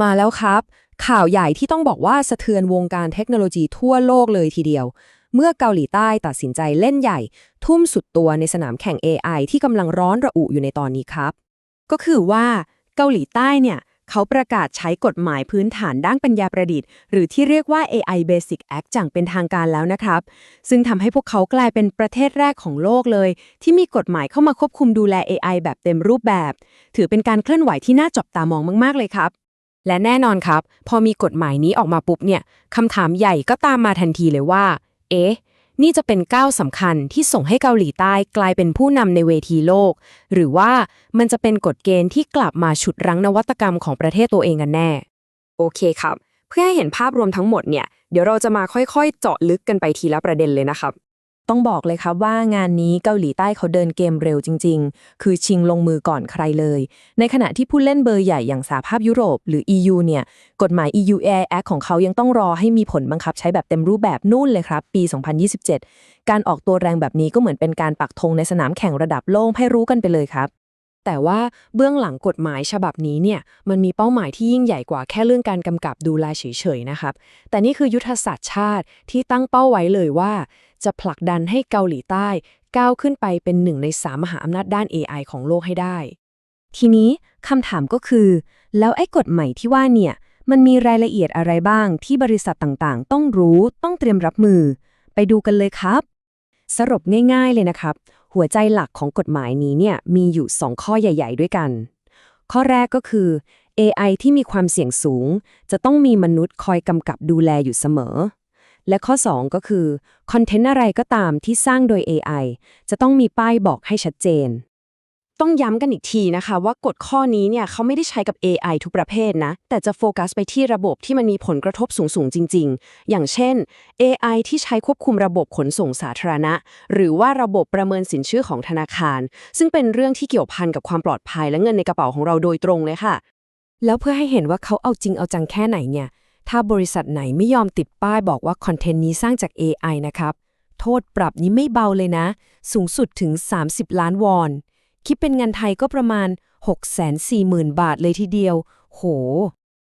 มาแล้วครับ ข่าวใหญ่ที่ต้องบอกว่าสะเทือนวงการเทคโนโลยีทั่วโลกเลยทีเดียว เมื่อเกาหลีใต้ตัดสินใจเล่นใหญ่ ทุ่มสุดตัวในสนามแข่ง AI ที่กำลังร้อนระอุอยู่ในตอนนี้ครับ ก็คือว่าเกาหลีใต้เนี่ย เขาประกาศใช้กฎหมายพื้นฐานด้านปัญญาประดิษฐ์ หรือที่เรียกว่า AI Basic Act อย่างเป็นทางการแล้วนะครับ ซึ่งทำให้พวกเขากลายเป็นประเทศแรกของโลกเลย ที่มีกฎหมายเข้ามาควบคุมดูแล AI แบบเต็มรูปแบบ ถือเป็นการเคลื่อนไหวที่น่าจับตามองมาก ๆ เลยครับ และแน่นอนครับ พอมีกฎหมายนี้ออกมาปุ๊บเนี่ยคำถามใหญ่ก็ตามมาทันทีเลยว่า เอ๊ะ นี่จะเป็นก้าวสำคัญที่ส่งให้เกาหลีใต้กลายเป็นผู้นำในเวทีโลก หรือว่ามันจะเป็นกฎเกณฑ์ที่กลับมาฉุดรั้งนวัตกรรมของประเทศตัวเองกันแน่ โอเคครับ เพื่อให้เห็นภาพรวมทั้งหมดเนี่ยเดี๋ยวเราจะมาค่อยๆ เจาะลึกกันไปทีละประเด็นเลยนะครับ ต้องบอกเลยครับว่างานนี้เกาหลีใต้เขาเดินเกมเร็วจริง ๆ คือชิงลงมือก่อนใครเลย ในขณะที่ผู้เล่นเบอร์ใหญ่อย่างสหภาพยุโรปหรือ EU เนี่ย กฎหมาย EU AI Act ของเขายังต้องรอให้มีผลบังคับใช้แบบเต็มรูปแบบนู่นเลยครับ ปี 2027 การออกตัวแรงแบบนี้ก็เหมือนเป็นการปักธงในสนามแข่งระดับโลกให้รู้กันไปเลยครับแต่ว่าเบื้องหลังกฎหมายฉบับนี้เนี่ยมันมีเป้าหมายที่ยิ่งใหญ่กว่าแค่เรื่องการกำกับดูแลเฉยๆนะครับ แต่นี่คือยุทธศาสตร์ชาติที่ตั้งเป้าไว้เลยว่า จะผลักดันให้เกาหลีใต้ ก้าวขึ้นไปเป็นหนึ่งในสามมหาอำนาจด้าน AI ของโลกให้ได้ ทีนี้คำถามก็คือ แล้วไอ้กฎใหม่ที่ว่าเนี่ย มันมีรายละเอียดอะไรบ้างที่บริษัทต่างๆ ต้องรู้ต้องเตรียมรับมือ ไปดูกันเลยครับ สรุปง่ายๆเลยนะครับ หัวใจหลักของกฎหมายนี้เนี่ยมีอยู่ 2 ข้อใหญ่ ๆ ด้วยกัน ข้อแรกก็คือ AI ที่มีความเสี่ยงสูง จะต้องมีมนุษย์คอยกำกับดูแลอยู่เสมอ และข้อ 2 ก็คือคอนเทนต์อะไรก็ตามที่สร้างโดย AI จะต้องมีป้ายบอกให้ชัดเจน ต้องย้ำกันอีกทีนะคะว่ากฎข้อนี้เนี่ยเขาไม่ได้ใช้กับ AI ทุกประเภทนะ แต่จะโฟกัสไปที่ระบบที่มันมีผลกระทบสูงๆ จริง ๆ อย่างเช่น AI ที่ใช้ควบคุมระบบขนส่งสาธารณะ หรือว่าระบบประเมินสินเชื่อของธนาคาร ซึ่งเป็นเรื่องที่เกี่ยวพันกับความปลอดภัยและเงินในกระเป๋าของเราโดยตรงเลยค่ะ แล้วเพื่อให้เห็นว่าเขาเอาจริงเอาจังแค่ไหนเนี่ย ถ้าบริษัทไหนไม่ยอมติดป้ายบอกว่าคอนเทนต์นี้สร้างจาก AI นะครับ โทษปรับนี้ไม่เบาเลยนะ สูงสุดถึง 30 ล้านวอน คิดเป็นเงินไทยก็ประมาณ 640,000 บาทเลยทีเดียว โห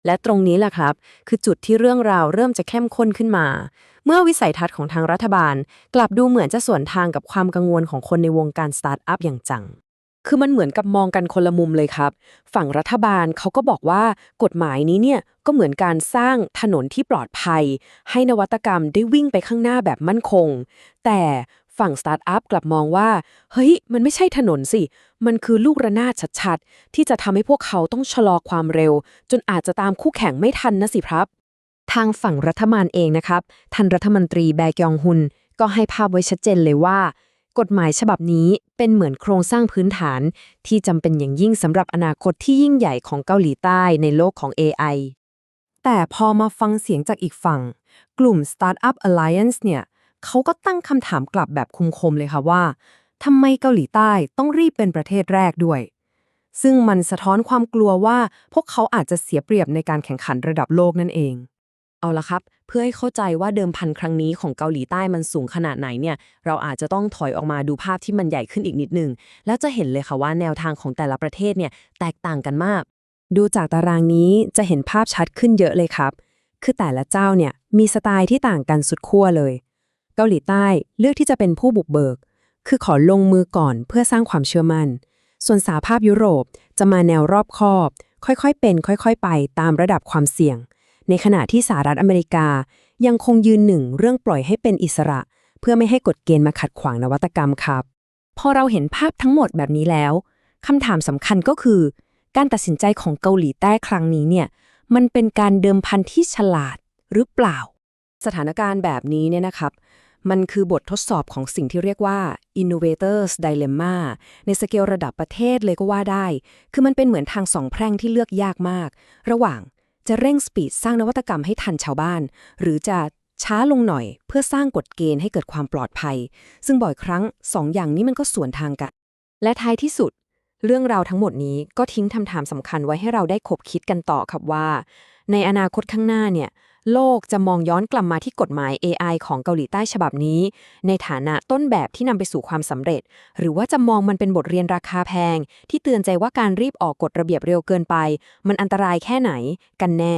และตรงนี้แหละครับ คือจุดที่เรื่องราวเริ่มจะเข้มข้นขึ้นมา เมื่อวิสัยทัศน์ของทางรัฐบาล กลับดูเหมือนจะสวนทางกับความกังวลของคนในวงการสตาร์ทอัพอย่างจัง คือมันเหมือนกับมองกันคนละมุมเลยครับ ฝั่งรัฐบาลเขาก็บอกว่ากฎหมายนี้เนี่ยก็เหมือนการสร้างถนนที่ปลอดภัย ให้นวัตกรรมได้วิ่งไปข้างหน้าแบบมั่นคง แต่ฝั่งสตาร์ทอัพกลับมองว่า เฮ้ย มันไม่ใช่ถนนสิ มันคือลูกระนาดชัดๆ ที่จะทำให้พวกเขาต้องชะลอความเร็ว จนอาจจะตามคู่แข่งไม่ทันนะสิครับ ทางฝั่งรัฐบาลเองนะครับ ท่านรัฐมนตรีแบกยองฮุนก็ให้ภาพไว้ชัดเจนเลยว่า กฎหมายฉบับนี้เป็นเหมือนโครงสร้างพื้นฐานที่จำเป็นอย่างยิ่งสำหรับอนาคตที่ยิ่งใหญ่ของเกาหลีใต้ในโลกของ AI แต่พอมาฟังเสียงจากอีกฝั่ง กลุ่ม Startup Alliance เนี่ยเขาก็ตั้งคำถามกลับแบบคุมๆเลยค่ะว่าทำไมเกาหลีใต้ต้องรีบเป็นประเทศแรกด้วย ซึ่งมันสะท้อนความกลัวว่าพวกเขาอาจจะเสียเปรียบในการแข่งขันระดับโลกนั่นเอง เอาละครับ เพื่อให้เข้าใจว่าเดิมพันครั้งนี้ของเกาหลีใต้มันสูงขนาดไหนเนี่ยเราอาจจะต้องถอยออกมาดูภาพที่มันใหญ่ขึ้นอีกนิดนึง แล้วจะเห็นเลยค่ะว่าแนวทางของแต่ละประเทศเนี่ยแตกต่างกันมาก ดูจากตารางนี้จะเห็นภาพชัดขึ้นเยอะเลยครับ คือแต่ละเจ้าเนี่ยมีสไตล์ที่ต่างกันสุดขั้วเลย เกาหลีใต้เลือกที่จะเป็นผู้บุกเบิก คือขอลงมือก่อนเพื่อสร้างความเชื่อมั่น ส่วนสาภาพยุโรปจะมาแนวรอบคอบ ค่อยๆเป็น ค่อยๆ ไปตามระดับความเสี่ยง ในขณะที่สหรัฐอเมริกา ยังคงยืนหนึ่งเรื่องปล่อยให้เป็นอิสระ เพื่อไม่ให้กฎเกณฑ์มาขัดขวางนวัตกรรมครับ พอเราเห็นภาพทั้งหมดแบบนี้แล้วคำถามสำคัญก็คือ การตัดสินใจของเกาหลีใต้ครั้งนี้เนี่ยมันเป็นการเดิมพันที่ฉลาดหรือเปล่า สถานการณ์แบบนี้เนี่ยนะครับ มันคือบททดสอบของสิ่งที่เรียกว่า innovators dilemma ในสเกลระดับประเทศเลยก็ว่าได้ คือมันเป็นเหมือนทางสองแพร่งที่เลือกยากมาก ระหว่าง จะเร่งสปีดสร้างนวัตกรรมให้ทันชาวบ้าน หรือจะช้าลงหน่อยเพื่อสร้างกฎเกณฑ์ให้เกิดความปลอดภัย ซึ่งบ่อยครั้งสองอย่างนี้มันก็สวนทางกัน และท้ายที่สุด เรื่องราวทั้งหมดนี้ก็ทิ้งคำถามสำคัญไว้ให้เราได้คบคิดกันต่อครับว่า ในอนาคตข้างหน้าเนี่ย โลกจะมองย้อนกลับมาที่กฎหมาย AI ของเกาหลีใต้ฉบับนี้ ในฐานะต้นแบบที่นำไปสู่ความสำเร็จ หรือว่าจะมองมันเป็นบทเรียนราคาแพง ที่เตือนใจว่าการรีบออกกฎระเบียบเร็วเกินไป มันอันตรายแค่ไหนกันแน่